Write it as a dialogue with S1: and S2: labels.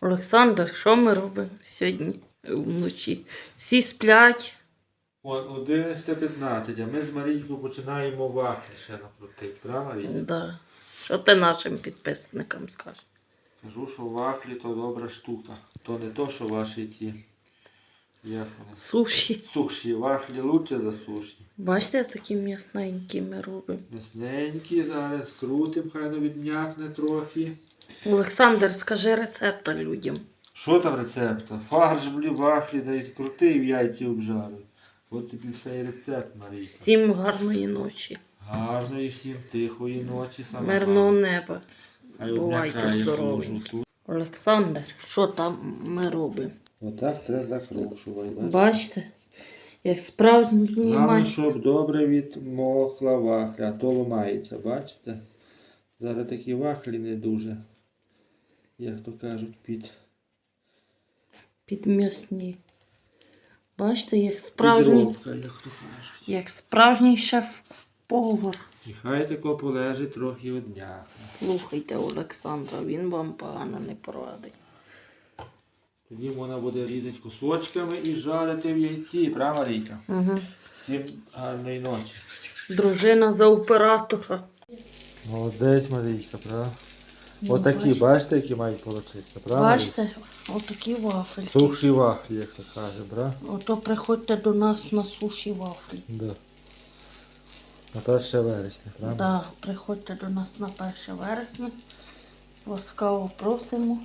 S1: Олександр, що ми робимо сьогодні вночі? Всі сплять.
S2: От 11.15, а ми з Марійкою починаємо вафлі ще накрутити, правда? Марійка?
S1: Да. Що ти нашим підписникам скажеш?
S2: Кажу, що вафлі то добра штука. То не то, що ваші ці. Як вони?
S1: Суші.
S2: Суші, вафлі лучше за суші.
S1: Бачите, такі м'ясненькі ми робимо.
S2: Місненькі, зараз крутим, хай не відм'якне трохи.
S1: Олександр, скажи рецепта людям.
S2: Що там рецепта? Фарш, блі, вафлі, да й крутий в яйці обжарив. От тобі все і рецепт, Марійка.
S1: Всім гарної ночі.
S2: Гарної всім тихої ночі, саме.
S1: Мирного неба. Бувайте
S2: кожу.
S1: Олександр, що там ми робимо?
S2: Отак треба закручувати.
S1: Бачите? Як справжній майстер.
S2: щоб добре відмокла вахля, а то ламається, бачите? Зараз такі вахлі не дуже, як то кажуть, під
S1: Під м'ясні. Бачите, як справжній,
S2: підробка, як то кажуть.
S1: як справжній шеф-повар.
S2: І хай тако полежить трохи одняк.
S1: Слухайте Олександра, він вам погано не порадить.
S2: Тоді можна буде різати кусочками і жарити в яйці, правда, Марійка?
S1: Угу.
S2: Всім гарної ночі.
S1: Дружина за оператора.
S2: Молодець, Марійка, правда?
S1: Ну,
S2: Отакі,
S1: бачите?
S2: які мають получитися, правда?
S1: Бачите, отакі вафельки.
S2: Суші вафлі, як то каже, бра?
S1: Ото приходьте до нас на суші вафлі.
S2: Да. На 1 вересня, правда?
S1: Да, приходьте до нас на 1 вересня. Ласкаво просимо.